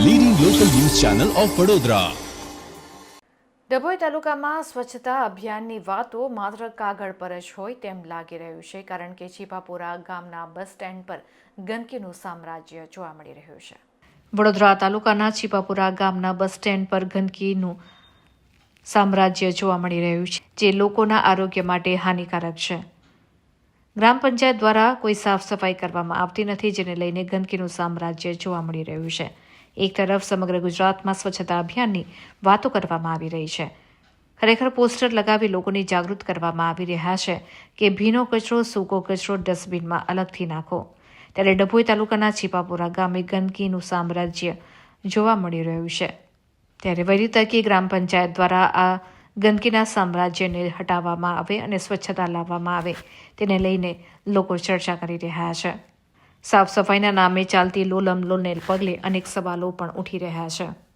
Channel of Vadodara Dabhoi તાલુકામાં સ્વચ્છતા અભિયાનની વાતો માત્ર કાગળ પર જ હોય તેમ લાગી રહ્યું છે, કારણ કે છીપાપુરા ગામના બસ સ્ટેન્ડ પર ગંદકીનું સામ્રાજ્ય જોવા મળી રહ્યું છે. વડોદરા તાલુકાના છીપાપુરા ગામના બસ સ્ટેન્ડ પર ગંદકીનું સામ્રાજ્ય જોવા મળી રહ્યું છે, જે લોકોના આરોગ્ય માટે હાનિકારક છે. ગ્રામ પંચાયત દ્વારા કોઈ સાફ સફાઈ કરવામાં આવતી નથી, જેને લઈને ગંદકીનું સામ્રાજ્ય જોવા મળી રહ્યું છે. એક તરફ સમગ્ર ગુજરાતમાં સ્વચ્છતા અભિયાનની વાતો કરવામાં આવી રહી છે. ખરેખર પોસ્ટર લગાવી લોકોને જાગૃત કરવામાં આવી રહ્યા છે કે ભીનો કચરો, સૂકો કચરો ડસ્ટબિનમાં અલગથી નાખો. ત્યારે ડભોઈ તાલુકાના છીપાપુરા ગામે ગંદકીનું સામ્રાજ્ય જોવા મળી રહ્યું છે. ત્યારે વહેલી તકે ગ્રામ પંચાયત દ્વારા આ ગંદકીના સામ્રાજ્યને હટાવવામાં આવે અને સ્વચ્છતા લાવવામાં આવે, તેને લઈને લોકો ચર્ચા કરી રહ્યા છે. સાફ સફાઈના નામે ચાલતી લોલમ લોલને પગલે અનેક સવાલો પણ ઉઠી રહ્યા છે.